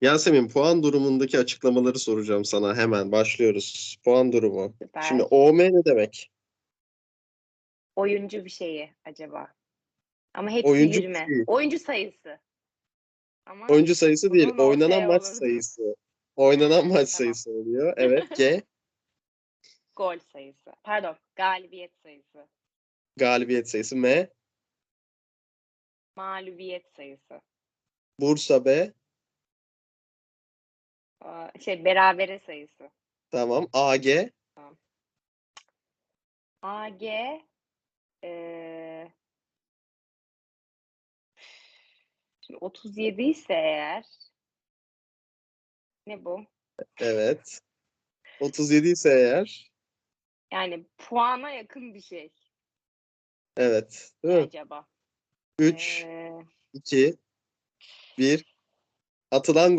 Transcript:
Yasemin puan durumundaki açıklamaları soracağım sana hemen. Başlıyoruz. Puan durumu. Süper. Şimdi OM ne demek? Oyuncu bir şeyi acaba. Ama hepsi Oyuncu bir 20. şeyi. Oyuncu sayısı. Ama Oyuncu sayısı değil, ortaya oynanan maç olurdu. sayısı. Oynanan maç sayısı oluyor. Evet. G gol sayısı. Pardon, galibiyet sayısı. galibiyet sayısı. M Mağlubiyet sayısı. Bursa B. Aa, Şey berabere sayısı. Tamam. AG AG eee şimdi 37 ise eğer ne bu? evet. 37 ise eğer Yani puana yakın bir şey evet. Değil mi? acaba. 3 Eee, 2 1 Atılan gol